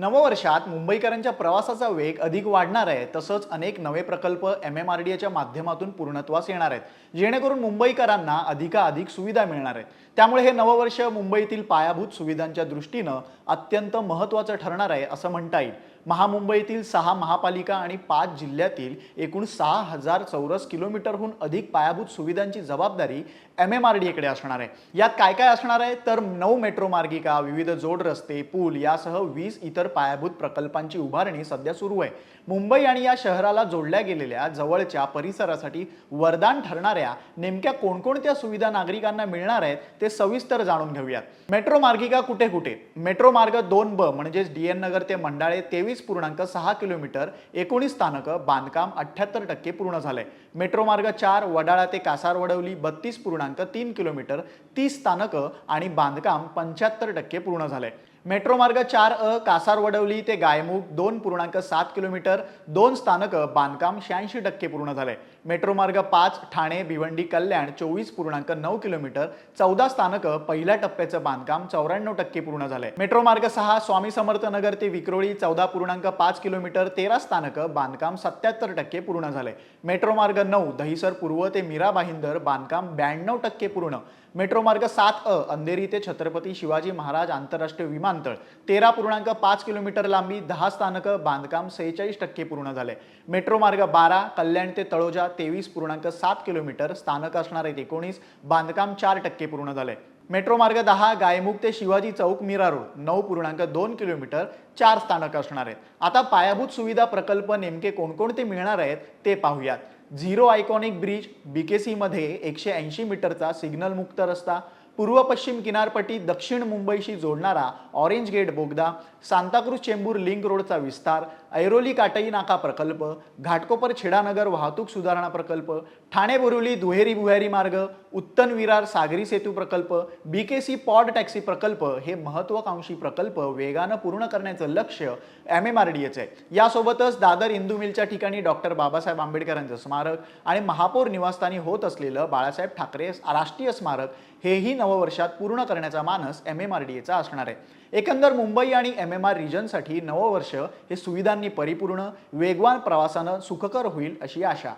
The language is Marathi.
नववर्षात मुंबईकरांच्या प्रवासाचा वेग अधिक वाढणार आहे. तसंच अनेक नवे प्रकल्प एम एम आर डी एच्या माध्यमातून पूर्णत्वास येणार आहेत. जेणेकरून मुंबईकरांना अधिकाधिक सुविधा मिळणार आहेत. त्यामुळे हे नववर्ष मुंबईतील पायाभूत सुविधांच्या दृष्टीनं अत्यंत महत्त्वाचं ठरणार आहे असं म्हणता येईल. महामुंबईतील सहा महापालिका आणि पाच जिल्ह्यातील एकूण सहा हजार चौरस किलोमीटरहून अधिक पायाभूत सुविधांची जबाबदारी एम एम आर डी एकडे असणार आहे. यात काय काय असणार आहे? तर नऊ मेट्रो मार्गिका विविध जोड रस्ते पूल यासह वीस इतर पायाभूत प्रकल्पांची उभारणी सध्या सुरू आहे. मुंबई आणि या शहराला जोडल्या गेलेल्या जवळच्या परिसरासाठी वरदान ठरणाऱ्या नेमक्या कोणकोणत्या सुविधा नागरिकांना मिळणार आहेत ते सविस्तर जाणून घेऊयात. मेट्रो मार्गिका कुठे कुठे? मेट्रो मार्ग दोन ब म्हणजेच डी एन नगर ते मंडाळे तेवीस पूर्णांक सहा किलोमीटर एकोणीस स्थानकं बांधकाम अठ्ठ्याहत्तर टक्के पूर्ण झालंय. मेट्रो मार्ग चार वडाळा ते कासार वडवली बत्तीस पूर्णांक तीन किलोमीटर तीस स्थानकं आणि बांधकाम पंच्याहत्तर टक्के पूर्ण झालंय. मेट्रो मार्ग चार अ कासार वडवली ते गायमुख दोन पूर्णांक सात किलोमीटर दोन स्थानकं बांधकाम शहाऐंशी टक्के पूर्ण झालंय. मेट्रो मार्ग पाच ठाणे भिवंडी कल्याण चोवीस पूर्णांक नऊ किलोमीटर चौदा स्थानकं पहिल्या टप्प्याचं बांधकाम चौऱ्याण्णव टक्के पूर्ण झालंय. मेट्रो मार्ग सहा स्वामी समर्थनगर ते विक्रोळी चौदा पूर्णांक पाच किलोमीटर तेरा स्थानकं बांधकाम सत्याहत्तर टक्के पूर्ण झालंय. मेट्रो मार्ग नऊ दहिसर पूर्व ते मीरा बाहिंदर बांधकाम ब्याण्णव टक्के पूर्ण. मेट्रो मार्ग सात अ अंधेरी ते छत्रपती शिवाजी महाराज आंतरराष्ट्रीय विमानतळ तेरा पूर्णांक पाच किलोमीटर लांबी दहा स्थानकं बांधकाम सेहेचाळीस टक्के पूर्ण झाले मेट्रो मार्ग बारा कल्याण ते तळोजा तेवीस पूर्णांक सात किलोमीटर स्थानक असणार आहेत एकोणीस बांधकाम चार टक्के पूर्ण झाले मेट्रो मार्ग दहा गायमुख ते शिवाजी चौक मीरा रोड नऊ पूर्णांक दोन किलोमीटर चार स्थानक असणार आहेत. आता पायाभूत सुविधा प्रकल्प नेमके कोणकोणते मिळणार आहेत ते पाहूयात. झिरो आयकॉनिक ब्रिज बीकेसीमध्ये एकशे ऐंशी मीटरचा सिग्नल मुक्त रस्ता पूर्व पश्चिम किनारपट्टी दक्षिण मुंबईशी जोडणारा ऑरेंज गेट बोगदा सांताक्रूज चेंबूर लिंक रोडचा विस्तार ऐरोली काटई नाका प्रकल्प घाटकोपर छेडानगर वाहतूक सुधारणा प्रकल्प ठाणे बोरिवली दुहेरी भुयारी मार्ग उत्तन विरार सागरी सेतू प्रकल्प बी केसी पॉड टॅक्सी प्रकल्प हे महत्वाकांक्षी प्रकल्प वेगानं पूर्ण करण्याचं लक्ष एम एम आर डी एचं आहे. यासोबतच दादर इंदू मिलच्या ठिकाणी डॉक्टर बाबासाहेब आंबेडकरांचं स्मारक आणि महापौर निवासस्थानी होत असलेलं बाळासाहेब ठाकरे राष्ट्रीय स्मारक हेही नव नववर्षात पूर्ण करण्याचा मानस एम एम आर डी एचा असणार आहे. एकंदर मुंबई आणि एम एम आर रिजनसाठी नववर्ष हे सुविधांनी परिपूर्ण वेगवान प्रवासानं सुखकर होईल अशी आशा.